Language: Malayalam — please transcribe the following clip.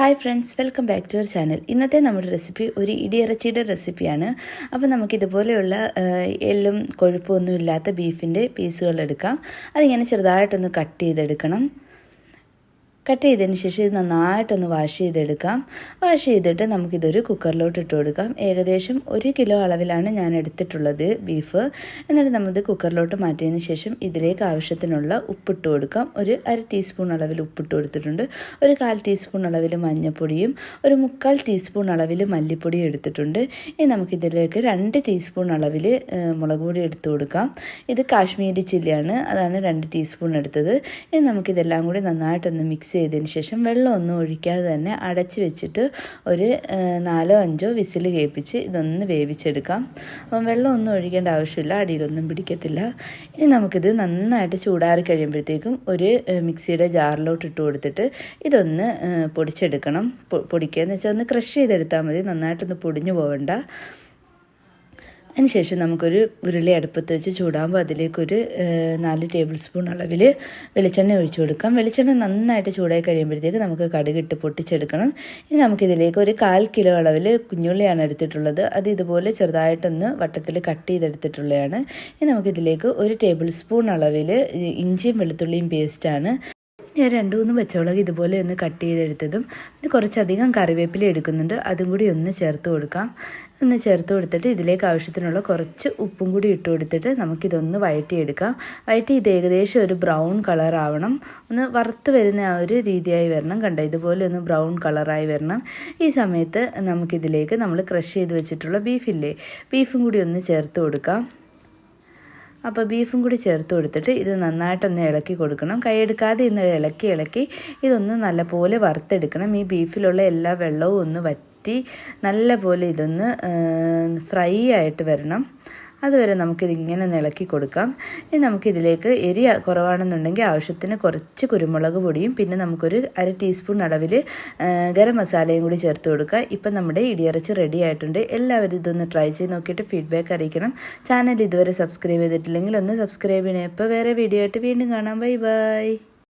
Hi friends welcome back to our channel ഇന്നത്തെ നമ്മുടെ റെസിപ്പി ഒരു ഇടിയിറച്ചിയുടെ റെസിപ്പിയാണ് അപ്പോൾ നമുക്ക് ഇതുപോലെയുള്ള എല്ലും കൊഴുപ്പൊന്നും ഇല്ലാത്ത ബീഫിന്റെ പീസുകൾ എടുക്കാം. അതിങ്ങനെ ചെറുതായിട്ടൊന്ന് കട്ട് ചെയ്തെടുക്കണം. കട്ട് ചെയ്തതിന് ശേഷം ഇത് നന്നായിട്ടൊന്ന് വാഷ് ചെയ്തെടുക്കാം. വാഷ് ചെയ്തിട്ട് നമുക്കിതൊരു കുക്കറിലോട്ട് ഇട്ട് കൊടുക്കാം. ഏകദേശം ഒരു കിലോ അളവിലാണ് ഞാൻ എടുത്തിട്ടുള്ളത് ബീഫ്. എന്നിട്ട് നമ്മളിത് കുക്കറിലോട്ട് മാറ്റിയതിന് ശേഷം ഇതിലേക്ക് ആവശ്യത്തിനുള്ള ഉപ്പിട്ട് കൊടുക്കാം. ഒരു അര ടീസ്പൂൺ അളവിൽ ഉപ്പിട്ട് കൊടുത്തിട്ടുണ്ട്. ഒരു കാൽ ടീസ്പൂൺ അളവിൽ മഞ്ഞൾപ്പൊടിയും ഒരു മുക്കാൽ ടീസ്പൂൺ അളവിൽ മല്ലിപ്പൊടിയും എടുത്തിട്ടുണ്ട്. ഇനി നമുക്കിതിലേക്ക് രണ്ട് ടീസ്പൂൺ അളവിൽ മുളക് പൊടി എടുത്തു കൊടുക്കാം. ഇത് കാശ്മീരി ചില്ലിയാണ്. അതാണ് രണ്ട് ടീസ്പൂൺ എടുത്തത്. ഇനി നമുക്കിതെല്ലാം കൂടി നന്നായിട്ടൊന്ന് മിക്സ് ചെയ്തതിന് ശേഷം വെള്ളമൊന്നും ഒഴിക്കാതെ തന്നെ അടച്ച് വെച്ചിട്ട് ഒരു നാലോ അഞ്ചോ വിസിൽ കേൾപ്പിച്ച് ഇതൊന്ന് വേവിച്ചെടുക്കാം. അപ്പം വെള്ളമൊന്നും ഒഴിക്കേണ്ട ആവശ്യമില്ല അടിയിലൊന്നും പിടിക്കത്തില്ല. ഇനി നമുക്കിത് നന്നായിട്ട് ചൂടാറി കഴിയുമ്പോഴത്തേക്കും ഒരു മിക്സിയുടെ ജാറിലോട്ട് ഇട്ട് കൊടുത്തിട്ട് ഇതൊന്ന് പൊടിച്ചെടുക്കണം. പൊടിക്കുക. എന്ന് വെച്ചാൽ ഒന്ന് ക്രഷ് ചെയ്തെടുത്താൽ മതി. നന്നായിട്ടൊന്ന് പൊടിഞ്ഞു പോവണ്ട. അതിനുശേഷം നമുക്കൊരു ഉരുളി അടുപ്പത്ത് വെച്ച് ചൂടാകുമ്പോൾ അതിലേക്കൊരു നാല് ടേബിൾ സ്പൂൺ അളവിൽ വെളിച്ചെണ്ണ ഒഴിച്ചു കൊടുക്കാം. വെളിച്ചെണ്ണ നന്നായിട്ട് ചൂടായി കഴിയുമ്പോഴത്തേക്ക് നമുക്ക് കടുകിട്ട് പൊട്ടിച്ചെടുക്കണം. ഇനി നമുക്കിതിലേക്ക് ഒരു കാൽ കിലോ അളവിൽ കുഞ്ഞുള്ളിയാണ് എടുത്തിട്ടുള്ളത്. അത് ഇതുപോലെ ചെറുതായിട്ടൊന്ന് വട്ടത്തിൽ കട്ട് ചെയ്തെടുത്തിട്ടുള്ളതാണ്. ഇനി നമുക്കിതിലേക്ക് ഒരു ടേബിൾ സ്പൂൺ അളവിൽ ഇഞ്ചിയും വെളുത്തുള്ളിയും പേസ്റ്റാണ് ഞാൻ രണ്ട് മൂന്ന് പച്ചമുളക് ഇതുപോലെ ഒന്ന് കട്ട് ചെയ്തെടുത്തതും പിന്നെ കുറച്ചധികം കറിവേപ്പില എടുക്കുന്നുണ്ട്. അതും കൂടി ഒന്ന് ചേർത്ത് കൊടുക്കാം. ഒന്ന് ചേർത്ത് കൊടുത്തിട്ട് ഇതിലേക്ക് ആവശ്യത്തിനുള്ള കുറച്ച് ഉപ്പും കൂടി ഇട്ട് കൊടുത്തിട്ട് നമുക്കിതൊന്ന് വഴറ്റിയെടുക്കാം. വയറ്റി ഇത് ഏകദേശം ഒരു ബ്രൗൺ കളർ ആവണം. ഒന്ന് വറുത്ത് വരുന്ന ആ ഒരു രീതിയായി വരണം. കണ്ട? ഇതുപോലെ ഒന്ന് ബ്രൗൺ കളറായി വരണം. ഈ സമയത്ത് നമുക്കിതിലേക്ക് നമ്മൾ ക്രഷ് ചെയ്ത് വെച്ചിട്ടുള്ള ബീഫില്ലേ? ബീഫും കൂടി ഒന്ന് ചേർത്ത് കൊടുക്കാം. അപ്പോൾ ബീഫും കൂടി ചേർത്ത് കൊടുത്തിട്ട് ഇത് നന്നായിട്ടൊന്ന് ഇളക്കി കൊടുക്കണം. കൈയെടുക്കാതെ ഇന്ന് ഇളക്കി ഇളക്കി ഇതൊന്ന് നല്ലപോലെ വറുത്തെടുക്കണം. ഈ ബീഫിലുള്ള എല്ലാ വെള്ളവും ഒന്ന് വറ്റി നല്ലപോലെ ഇതൊന്ന് ഫ്രൈ ആയിട്ട് വരണം. അതുവരെ നമുക്കിതിങ്ങനെ ഇളക്കി കൊടുക്കാം. ഇനി നമുക്കിതിലേക്ക് എരി കുറവാണെന്നുണ്ടെങ്കിൽ ആവശ്യത്തിന് കുറച്ച് കുരുമുളക് പൊടിയും പിന്നെ നമുക്കൊരു അര ടീസ്പൂൺ അളവിൽ ഗരം മസാലയും കൂടി ചേർത്ത് കൊടുക്കുക. ഇപ്പം നമ്മുടെ ഇടിയറച്ച് റെഡി ആയിട്ടുണ്ട്. എല്ലാവരും ഇതൊന്ന് ട്രൈ ചെയ്ത് നോക്കിയിട്ട് ഫീഡ്ബാക്ക് അറിയിക്കണം. ചാനൽ ഇതുവരെ സബ്സ്ക്രൈബ് ചെയ്തിട്ടില്ലെങ്കിൽ ഒന്ന് സബ്സ്ക്രൈബ് ചെയ്യണേ. ഇപ്പോൾ വേറെ വീഡിയോ ആയിട്ട് വീണ്ടും കാണാം. Bye bye